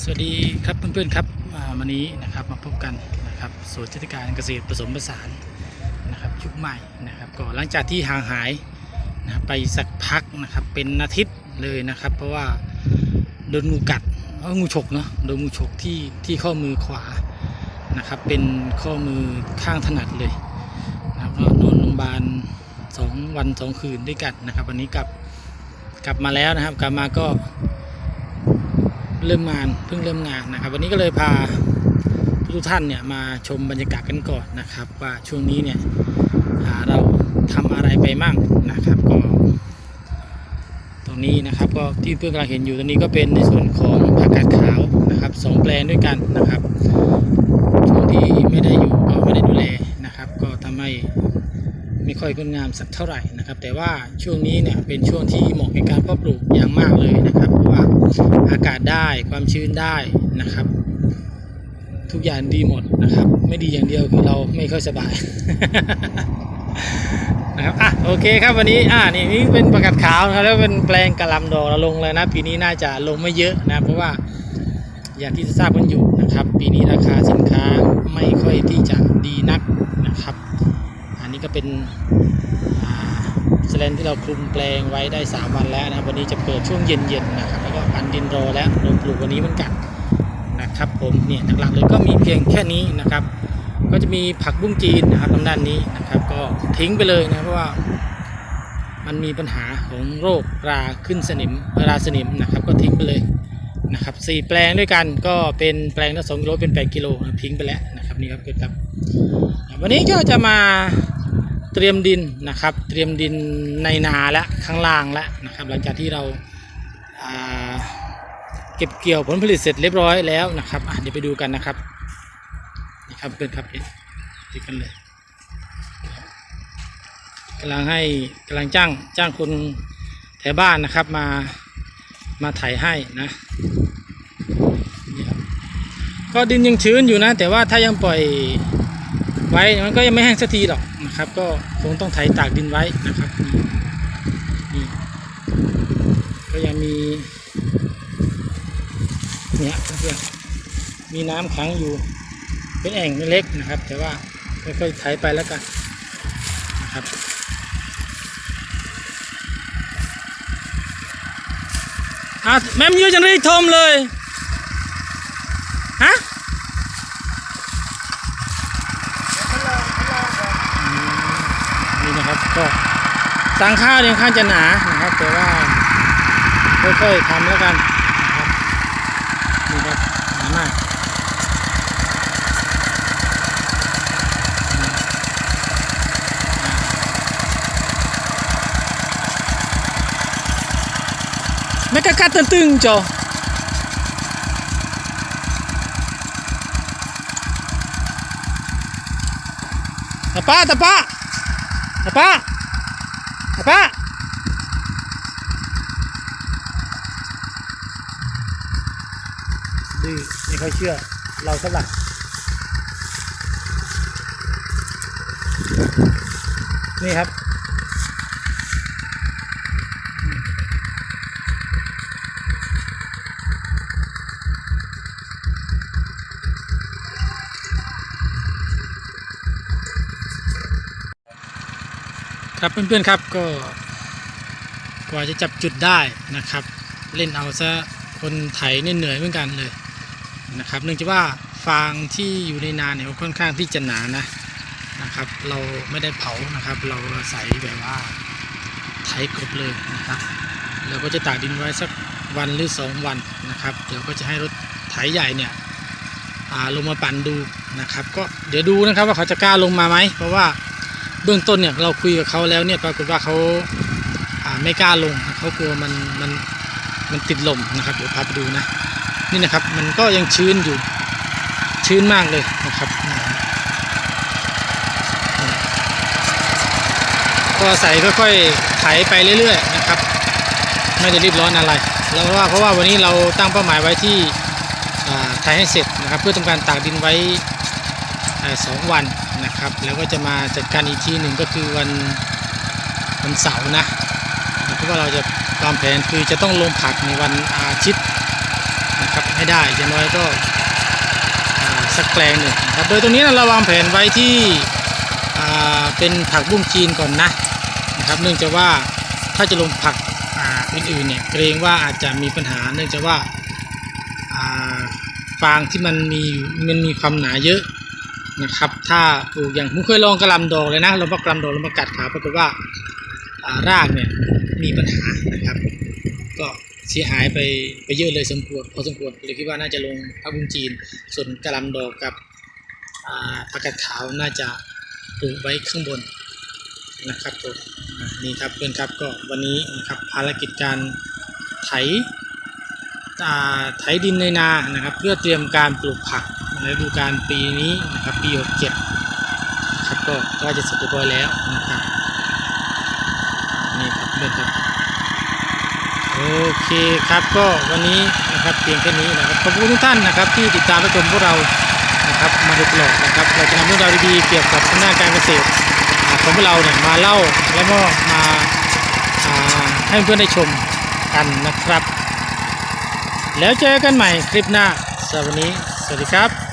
สวัสดีครับเพื่อนๆครับวันนี้นะครับมาพบกันนะครับศูนย์เทศการเกษตรผสมผสานนะครับยุคใหม่นะครับก็หลังจากที่ห่างหายนะครับไปสักพักนะครับเป็นอาทิตย์เลยนะครับ เพราะว่าโดนงูกัดเอ้างูฉกเนาะโดนงูฉกที่ที่ข้อมือขวานะครับเป็นข้อมือข้างถนัดเลยนะครับนอนโรงพยาบาลสองวันสองคืนด้วยกันนะครับ วันนี้กลับกลับมาแล้วนะครับ กลับมาก็ เริ่มงานเพิ่งเริ่มงานนะครับ วันนี้ก็เลยพาทุกท่านเนี่ยมาชมบรรยากาศกันก่อนนะครับ ว่าช่วงนี้เนี่ยเราทำอะไรไปมั่งนะครับก็ตรงนี้นะครับก็ที่เพื่อนกำลังเห็นอยู่ตรงนี้ก็เป็นในส่วนของผักกาดขาวนะครับสองแปลงด้วยกันนะครับช่วงที่ไม่ได้อยู่ก็ไม่ได้ดูแลนะครับ ก็ทำให้ไม่ค่อยงดงามสักเท่าไหร่นะครับ แต่ว่าช่วงนี้เนี่ยเป็นช่วงที่เหมาะในการเพาะปลูกอย่างมากเลยนะครับ อากาศได้ความชื้นได้นะครับ ทุกอย่างดีหมดนะครับ ไม่ดีอย่างเดียวคือเราไม่ค่อยสบายนะครับอะโอเคครับวันนี้อ่านี่นี่เป็นประกาศขาวนะครับแล้วเป็นแปลงกระลำดอกเราลงเลยนะปีนี้น่าจะลงไม่เยอะนะเพราะว่าอย่างที่ทราบกันอยู่นะครับ ปีนี้ราคาสินค้าไม่ค่อยที่จะดีนักนะครับ อันนี้ก็เป็นอ่า ลนที่เราคลุมแปลงไว้ได้ 3 วันแล้วนะครับวันนี้จะเปิดช่วงเย็นๆนะครับแล้วก็ปันดินรอแล้วลงปลูกวันนี้เหมือนกันนะครับผมเนี่ยหลักๆเลยก็มีเพียงแค่นี้นะครับ ก็จะมีผักบุ้งจีนนะครับทางด้านนี้นะครับ ก็ทิ้งไปเลยนะเพราะว่ามันมีปัญหาของโรคราขึ้นสนิมราสนิมนะครับ ก็ทิ้งไปเลยนะครับสี่แปลงด้วยกันก็เป็นแปลงละสองกิโลเป็นแปดกิโลทิ้งไปแล้วนะครับนี่ครับเกิดครับ วันนี้ก็จะมา เตรียมดินนะครับ เตรียมดินในนาและข้างล่างแล้วนะครับ หลังจากที่เราาเก็บเกี่ยวผลผลิตเสร็จเรียบร้อยแล้วนะครับเดี๋ยวไปดูกันนะครับนี่ครับเพื่อนครับเนี่ยติดกันเลยกำลังให้กำลังจ้างจ้างคนแถวบ้านนะครับมามาไถให้นะนี่ครับก็ดินยังชื้นอยู่นะ แต่ว่าถ้ายังปล่อยไว้มันก็ยังไม่แห้งสักทีหรอก นะครับ ก็คงต้องไถตากดินไว้นะครับนี่นี่ก็ยังมีเนี่ยเพื่อนมีน้ำขังอยู่ เป็นแอ่งเล็กนะครับ แต่ว่าค่อยๆไถไปแล้วกันนะครับอะแม่มยูจะรีทมเลยฮะอืมนี่นะครับ ก็สั่งข้าวเนี่ยข้างจะหนานะครับ แต่ว่าค่อยๆทำแล้วกันนะครับนี่ครับหนามาก Mereka kata teng jo. Apa? Apa? Apa? Apa? ดื้อไม่ค่อยเชื่อ เราสักหลักนี่ครับ ครับเพื่อนๆครับก็กว่าจะจับจุดได้นะครับ เล่นเอาซะคนไถเนี่ยเหนื่อยเหมือนกันเลยนะครับ เนื่องจากว่าฟางที่อยู่ในนาเนี่ยค่อนข้างที่จะหนานะนะครับ เราไม่ได้เผานะครับ เราอาศัยแบบว่าไถกบเลยนะครับเราก็จะตากดินไว้สักวันหรือสองวันนะครับ เดี๋ยวก็จะให้รถไถใหญ่เนี่ยอ่าลงมาปั่นดูนะครับ ก็เดี๋ยวดูนะครับว่าเขาจะกล้าลงมาไหมเพราะว่า เบื้องต้นเนี่ยเราคุยกับเขาแล้วเนี่ยปรากฏว่าเขาไม่กล้าลงเขากลัวมันมันมันติดลมนะครับเดี๋ยวพาไปดูนะนี่นะครับมันก็ยังชื้นอยู่ชื้นมากเลยนะครับก็ใส่ค่อยๆไถไปเรื่อยๆนะครับ ไม่ได้รีบร้อนอะไรแล้วเราว่าเพราะว่าวันนี้เราตั้งเป้าหมายไว้ที่ไถให้เสร็จนะครับ เพื่อทำการตากดินไว้ สองวันนะครับ แล้วก็จะมาจัดการอีกทีหนึ่งก็คือวันวันเสาร์นะเพราะว่าเราจะวางแผนคือจะต้องลงผักในวันอาทิตย์นะครับให้ได้อย่างน้อยก็สักแปลงหนึ่งครับโดยตรงนี้เราวางแผนไว้ที่เป็นผักบุ้งจีนก่อนนะนะครับ เนื่องจากว่าถ้าจะลงผักอื่นๆเนี่ยเกรงว่าอาจจะมีปัญหาเนื่องจากว่าฟางที่มันมีมันมีความหนาเยอะ นะครับ ถ้าปลูกอย่างผมเคยลองกระลำดอกเลยนะลองมากระลำดอกล้วมากัดขาปรากฏว่ารากเนี่ยมีปัญหานะครับ ก็เสียหายไปไปเยอะเลยสมควรพอสมควรเลยคิดว่าน่าจะลงพักบุญจีน ส่วนกระลำดอกกับอ่าผักกาดขาวน่าจะปลูกไว้ข้างบนนะครับผมนี่ครับเพื่อนครับก็วันนี้นะครับภารกิจการไถไถดินในนานะครับ เพื่อเตรียมการปลูกผัก ฤดูกาลปีนี้นะครับปี67ครับก็ใกล้จะเสร็จเรียบร้อยแล้วนะครับนี่ครับเพื่อนครับโอเคครับก็วันนี้นะครับเพียงแค่นี้นะครับขอบคุณทุกท่านนะครับ ที่ติดตามรับชมพวกเรานะครับมาโดยตลอดนะครับเราจะนำเรื่องราวดีๆเกี่ยวกับทางด้านการเกษตรของพวกเราเนี่ยมาเล่าและก็มาอ่าให้เพื่อนได้ชมกันนะครับ แล้วเจอกันใหม่คลิปหน้าสำหรับวันนี้สวัสดีครับ